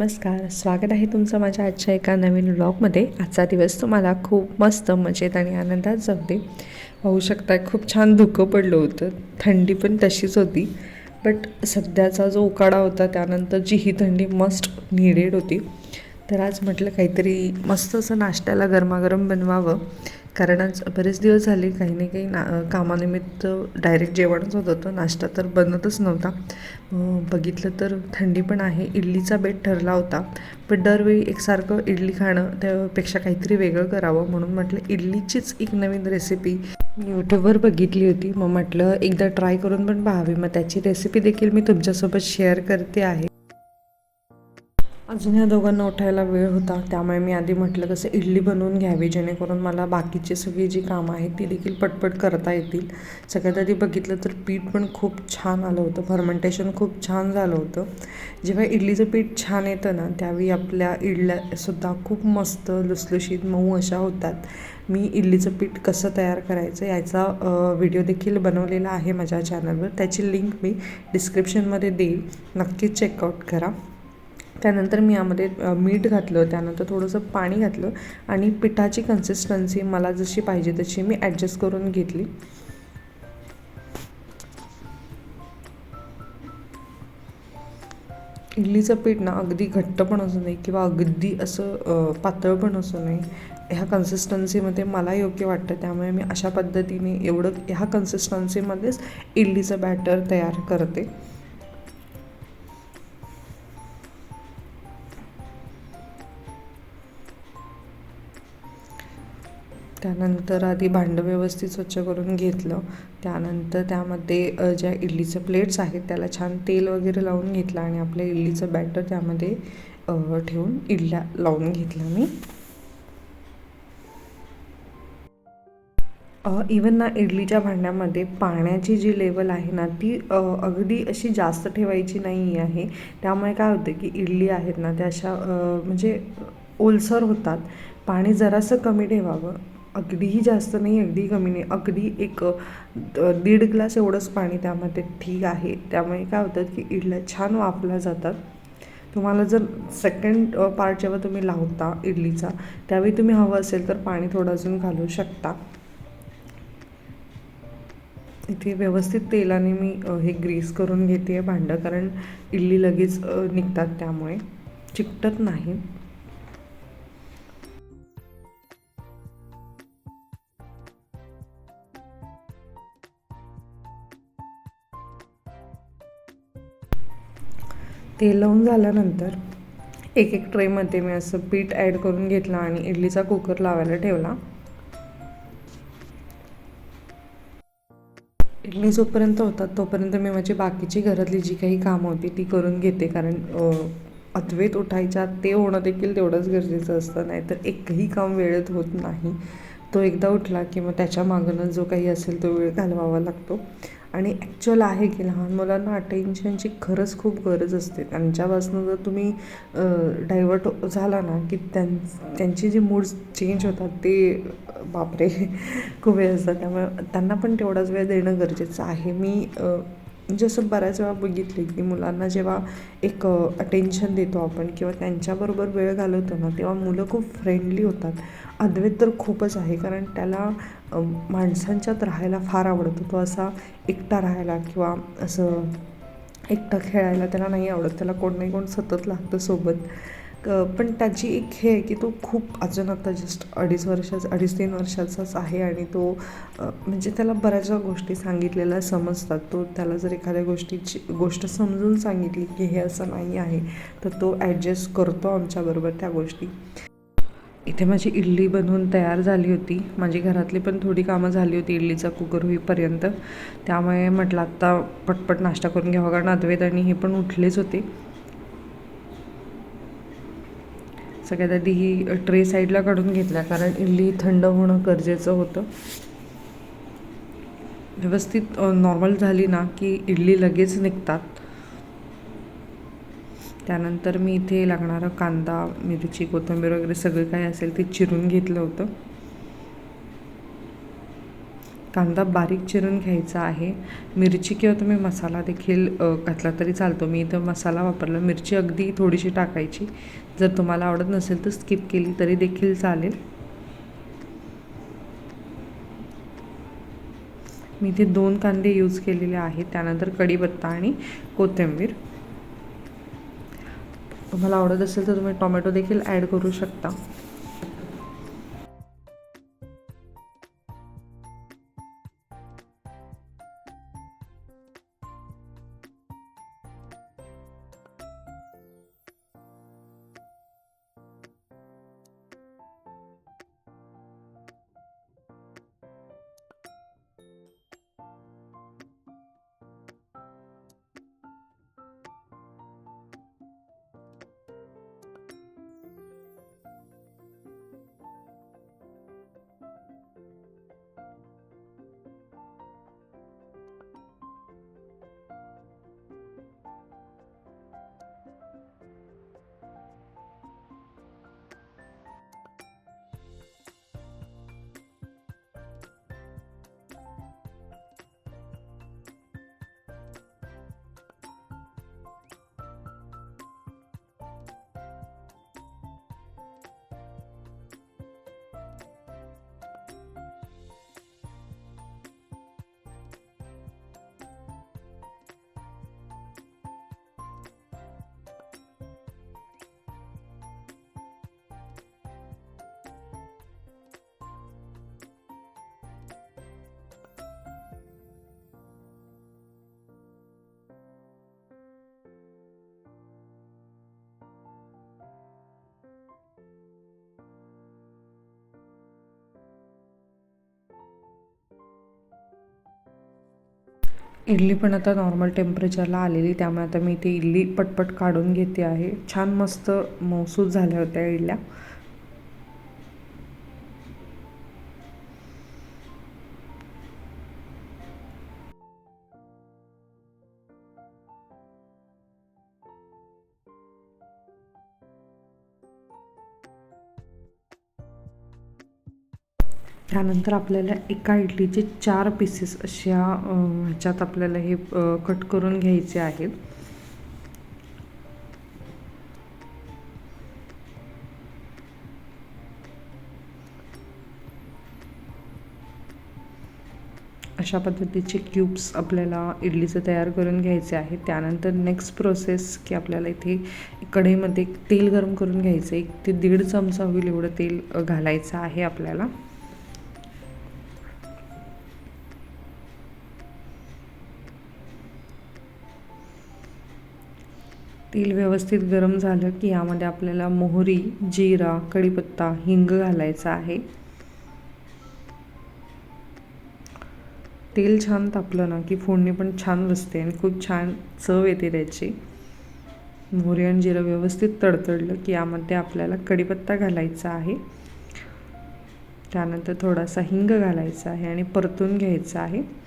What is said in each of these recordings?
नमस्कार. स्वागत आहे तुमचं माझ्या आजच्या एका नवीन व्लॉगमध्ये आजचा दिवस तुम्हाला खूप मस्त मजेत आणि आनंदात जाऊ दे पाहू शकता खूप छान धुकं पडलं होतं. थंडी पण तशीच होती. बट सध्याचा जो उकाडा होता त्यानंतर जी ही थंडी मस्ट निडेड होती. तर आज म्हटलं काहीतरी मस्त असं नाश्त्याला गरमागरम बनवावं. कारण आज बरेच दिवस झाले काही ना काही ना कामानिमित्त डायरेक्ट जेवणच होत होतं. नाश्ता तर बनतच नव्हता. बघितलं तर थंडी पण आहे. इडलीचा बेट ठरला होता. पण दरवेळी एकसारखं इडली खाणं त्यापेक्षा काहीतरी वेगळं करावं म्हणून म्हटलं इडलीचीच एक नवीन रेसिपी यूट्यूबवर बघितली होती. मग म्हटलं एकदा ट्राय करून पण पाहावी. मग त्याची रेसिपी देखील मी तुमच्यासोबत शेअर करते आहे. अजून ह्या दोघांना उठायला वेळ होता. त्यामुळे मी आधी म्हटलं कसं इडली बनवून घ्यावी जेणेकरून मला बाकीची सगळी जी कामं आहेत ती देखील पटपट करता येतील. सगळ्यात आधी बघितलं तर पीठ पण खूप छान आलं होतं. फर्मेंटेशन खूप छान झालं होतं. जेव्हा इडलीचं पीठ छान येतं ना त्यावेळी आपल्या इडल्यासुद्धा खूप मस्त लुसलुशीत मऊ अशा होतात. मी इडलीचं पीठ कसं तयार करायचं याचा व्हिडिओ देखील बनवलेला आहे माझ्या चॅनलवर त्याची लिंक मी डिस्क्रिप्शनमध्ये देईल. नक्की चेकआउट करा. त्यानंतर मी यामध्ये मीठ घातलं त्यानंतर थोडंसं पाणी घातलं आणि पिठाची कन्सिस्टन्सी मला जशी पाहिजे तशी मी ॲडजस्ट करून घेतली. इडलीचं पीठ ना अगदी घट्ट पण असू नये किंवा अगदी असं पातळ पण असू नये ह्या कन्सिस्टन्सीमध्ये मला योग्य वाटतं. त्यामुळे मी अशा पद्धतीने एवढं ह्या कन्सिस्टन्सीमध्येच इडलीचं बॅटर तयार करते. त्यानंतर आधी भांडं व्यवस्थित स्वच्छ करून घेतलं. त्यानंतर त्यामध्ये ज्या इडलीचं प्लेट्स आहेत त्याला छान तेल वगैरे लावून घेतलं आणि आपल्या इडलीचं बॅटर त्यामध्ये ठेवून इडल्या लावून घेतलं मी. इवन ना इडलीच्या भांड्यामध्ये पाण्याची जी लेवल आहे ना ती अगदी अशी जास्त ठेवायची नाही आहे. त्यामुळे काय होतं की इडली आहेत ना त्या अशा म्हणजे ओलसर होतात. पाणी जरासं कमी ठेवावं. अगदीही जास्त नाही अगदी कमी नाही. अगदी एक दीड ग्लास एवढंच पाणी त्यामध्ये ठीक आहे. त्यामुळे काय होतं की इडल्या छान वापरल्या जातात. तुम्हाला जर सेकंड पार्ट जेव्हा तुम्ही लावता इडलीचा त्यावेळी तुम्ही हवं असेल तर पाणी थोडं अजून घालू शकता. इथे व्यवस्थित तेलाने मी हे ग्रीस करून घेते आहे भांडं कारण इडली लगेच निघतात त्यामुळे. चिकटत नाही. ते लावून झाल्यानंतर एक एक ट्रेमध्ये मी असं पीठ ॲड करून घेतलं आणि इडलीचा कुकर लावायला ठेवला. इडली जोपर्यंत होतात तोपर्यंत मी माझी बाकीची घरातली जी काही कामं होती ती करून घेते. कारण अद्वेत अद्वैत उठायच्या ते होणं देखील तेवढंच गरजेचं असतं. नाहीतर एकही काम वेळेत होत नाही. तो एकदा उठला की मग त्याच्या मागणं जो काही असेल तो वेळ घालवावा लागतो. आणि ॲक्च्युअल आहे की लहान मुलांना अटेन्शनची खरंच खूप गरज असते. त्यांच्यापासून जर तुम्ही डायवर्ट झाला ना की त्यां त्यांची जी मूड्स चेंज होतात ते बापरे खूप वेळ असतात. त्यामुळे त्यांना पण तेवढाच वेळ देणं गरजेचं आहे. मी जसं म्हणजे असं बऱ्याच वेळा बघितले की मुलांना जेव्हा एक अटेन्शन देतो आपण किंवा त्यांच्याबरोबर वेळ घालवतो ना तेव्हा मुलं खूप फ्रेंडली होतात. अद्वैत तर खूपच आहे कारण त्याला माणसांच्यात राहायला फार आवडतो. तो असा एकटा राहायला किंवा असं एकटा खेळायला त्याला नाही आवडत. त्याला कोण नाही कोण सतत लागतं सोबत. क- पण त्याची एक हे आहे की तो खूप अजून आता जस्ट अडीच वर्षाचा अडीच तीन वर्षाचाच आहे आणि तो म्हणजे त्याला बऱ्याचशा गोष्टी सांगितलेल्या समजतात. तो त्याला जर एखाद्या गोष्टीची गोष्ट समजून सांगितली की हे असं नाही आहे तर तो ॲडजस्ट करतो आमच्याबरोबर त्या गोष्टी. इथे माझी इडली बनवून तयार झाली होती. माझी घरातली पण थोडी कामं झाली होती इडलीचा कुकर होईपर्यंत. त्यामुळे म्हटलं आत्ता पटपट नाश्ता करून घ्यावा कारण अद्वैत आणि हे पण उठलेच होते. सगळ्यात आधी ही ट्रे साईडला काढून घेतल्या कारण इडली थंड होणं गरजेचं होतं. व्यवस्थित नॉर्मल झाली ना की इडली लगेच निघतात. त्यानंतर मी इथे लागणारं कांदा मिरची कोथिंबीर वगैरे सगळं काय असेल ते चिरून घेतलं होतं. कांदा बारीक चिरून घ्यायचा आहे. मिरची किंवा तुम्ही मसाला देखील घातला तरी चालतो. मी इथं मसाला वापरला. मिरची अगदी थोडीशी टाकायची. जर तुम्हाला आवडत नसेल तर स्किप केली तरी देखील चालेल. मी इथे दोन कांदे यूज केलेले आहेत. त्यानंतर कढीपत्ता आणि कोथिंबीर. तुम्हाला आवडत असेल तर तुम्ही टोमॅटो देखील ॲड करू शकता. इडली पण आता नॉर्मल टेम्परेचरला आलेली त्यामुळे आता मी ती इडली पटपट काढून घेते आहे. छान मस्त मौसूद झाल्या होत्या इडल्या. त्यानंतर आपल्याला एका इडलीचे चार पीसेस अशा ह्याच्यात आपल्याला हे कट करून घ्यायचे आहेत. अशा पद्धतीचे क्यूब्स आपल्याला इडलीचं तयार करून घ्यायचे आहे त्यानंतर नेक्स्ट प्रोसेस की आपल्याला इथे कढईमध्ये तेल गरम करून घ्यायचं एक ते दीड चमचा होईल एवढं तेल घालायचं आहे आपल्याला. तेल व्यवस्थित गरम झालं की यामध्ये आपल्याला मोहरी जिरा कढीपत्ता हिंग घालायचा आहे. तेल छान तापलं ना की फोडणी पण छान बसते आणि खूप छान चव येते त्याची. मोहरी आणि जिरं व्यवस्थित तडतडलं की यामध्ये आपल्याला कढीपत्ता घालायचा आहे. त्यानंतर थोडासा हिंग घालायचा आहे आणि परतून घ्यायचा आहे.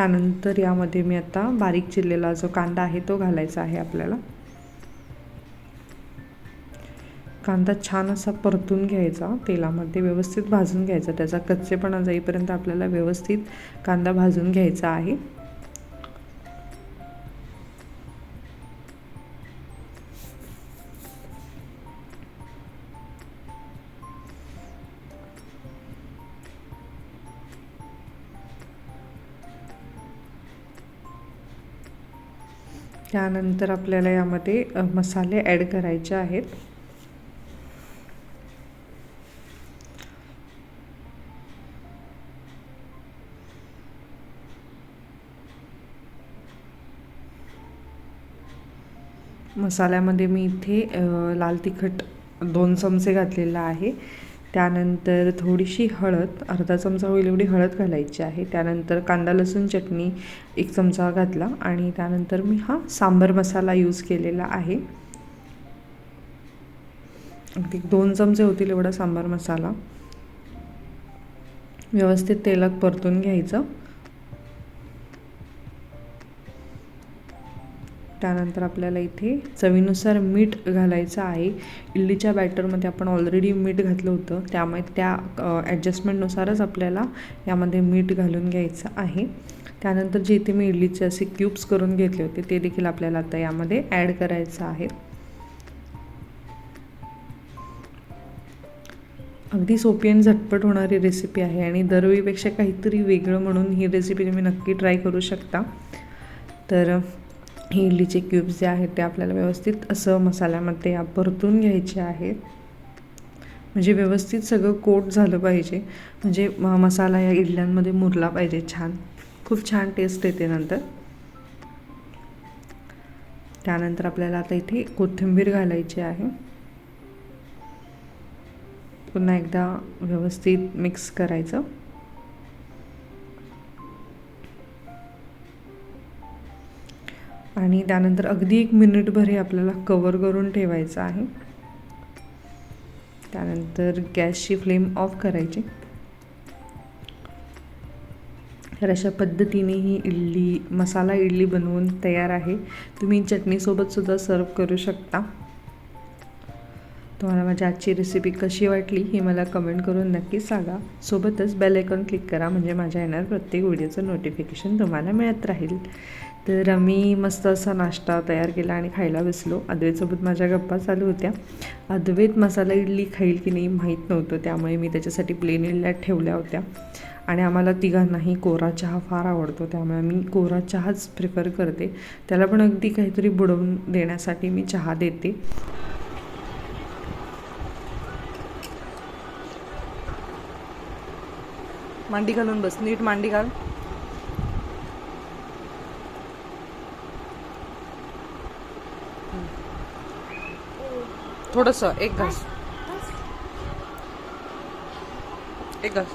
त्यानंतर यामध्ये मी आता बारीक चिरलेला जो कांदा आहे तो घालायचा आहे आपल्याला. कांदा छान असा परतून घ्यायचा तेलामध्ये व्यवस्थित भाजून घ्यायचा. त्याचा कच्चेपणा जाईपर्यंत आपल्याला व्यवस्थित कांदा भाजून घ्यायचा आहे. त्यानंतर आपल्याला यामध्ये मसाले ॲड करायचे आहेत. मसाल्यामध्ये मी इथे लाल तिखट दोन चमचे घातलेला आहे. त्यानंतर थोडीशी हळद अर्धा चमचा होईल एवढी हळद घालायची आहे. त्यानंतर कांदा लसूण चटणी एक चमचा घातला आणि त्यानंतर मी हा सांबर मसाला यूज केलेला आहे. अगदी दोन चमचे होतील एवढा सांबार मसाला. व्यवस्थित तेलात परतून घ्यायचं. त्यानंतर आपल्याला इथे चवीनुसार मीठ घालायचं आहे. इडलीच्या बॅटरमध्ये आपण ऑलरेडी मीठ घातलं होतं. त्यामुळे त्या ॲडजस्टमेंटनुसारच आपल्याला यामध्ये मीठ घालून घ्यायचं आहे. त्यानंतर जे इथे मी इडलीचे असे क्यूब्स करून घेतले होते ते देखील आपल्याला आता यामध्ये ॲड करायचं आहे. अगदी सोपी आणि झटपट होणारी रेसिपी आहे आणि दरवेळीपेक्षा काहीतरी वेगळं म्हणून ही रेसिपी तुम्ही नक्की ट्राय करू शकता. तर हे इडलीचे क्यूब्स जे आहेत ते आपल्याला व्यवस्थित असं मसाल्यामध्ये परतून घ्यायचे आहेत. म्हणजे व्यवस्थित सगळं कोट झालं पाहिजे. म्हणजे मसाला या इडल्यांमध्ये मुरला पाहिजे छान. खूप छान टेस्ट येते नंतर. त्यानंतर आपल्याला आता इथे कोथिंबीर घालायची आहे. पुन्हा एकदा व्यवस्थित मिक्स करायचं. आणि त्यानंतर अगदी एक मिनिटभर हे आपल्याला कवर करून ठेवायचं आहे. त्यानंतर गॅसची फ्लेम ऑफ करायची. तर अशा पद्धतीने ही इडली मसाला इडली बनवून तयार आहे. तुम्ही चटणीसोबतसुद्धा सर्व करू शकता. तुम्हाला माझी आजची रेसिपी कशी वाटली हे मला कमेंट करून नक्की सांगा. सोबतच बेल आयकॉन क्लिक करा म्हणजे माझ्या येणार प्रत्येक व्हिडिओचं नोटिफिकेशन तुम्हाला मिळत राहील. तर आम्ही मस्त असा नाश्ता तयार केला आणि खायला बसलो. अद्वैतसोबत माझ्या गप्पा चालू होत्या. अद्वैत मसाला इडली खाईल की नाही माहीत नव्हतं. त्यामुळे मी त्याच्यासाठी प्लेन इडल्या ठेवल्या होत्या. आणि आम्हाला तिघांनाही कोरा चहा फार आवडतो. त्यामुळे मी कोरा चहाच प्रिफर करते. त्याला पण अगदी काहीतरी बुडवून देण्यासाठी मी चहा देते. मांडी घालून बस. नीट मांडी घाल. थोडस एक घास. एक घास?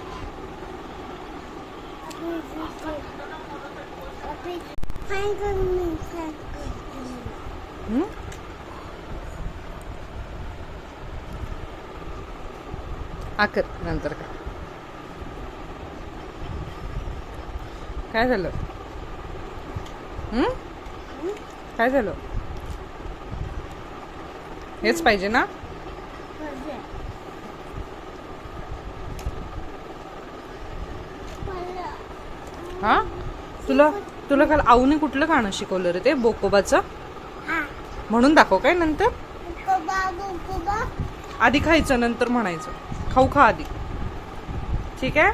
आकर नंतर का काय झालं? काय झालं? हेच पाहिजे ना? हा? तुला तुला काल आऊने कुठलं गाणं शिकवलं रे ते बोकोबाचं? म्हणून दाखव काय नंतर? आधी खायचं नंतर म्हणायचं. खाऊ खा आधी. ठीक आहे?